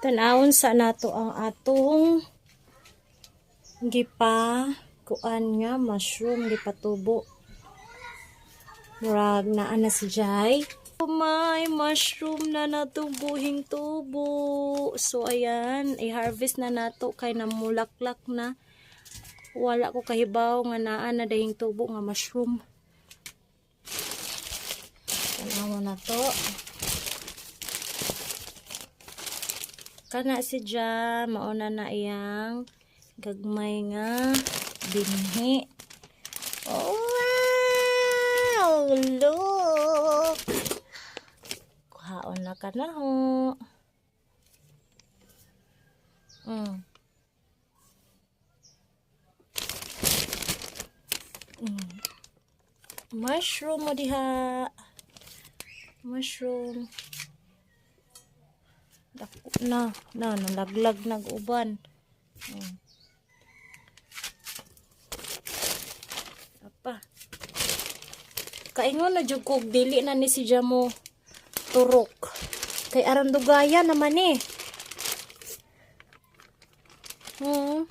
Tanawon sa nato ang atong gipa kuan nga mushroom gipatubo. Murag naa na si Jai. May mushroom na natubuhing tubo. So ayan, i-harvest na nato kay namulaklak na. Wala ko kahibaw nga naa na dahing tubo nga mushroom. Tanawa na to. Kana si Ja, mauna na iyang gagmay nga binhi. Oh, wow! Look! Kuhaon na ka na ho. Mm. Mm. Mushroom mo diha. Mushroom. Dako na. Na, nalaglag nag-uban. Mm. Apa. Kaingon na jud kog dili na ni si Jamo turok. Kay aran dugaya naman eh. Hmm.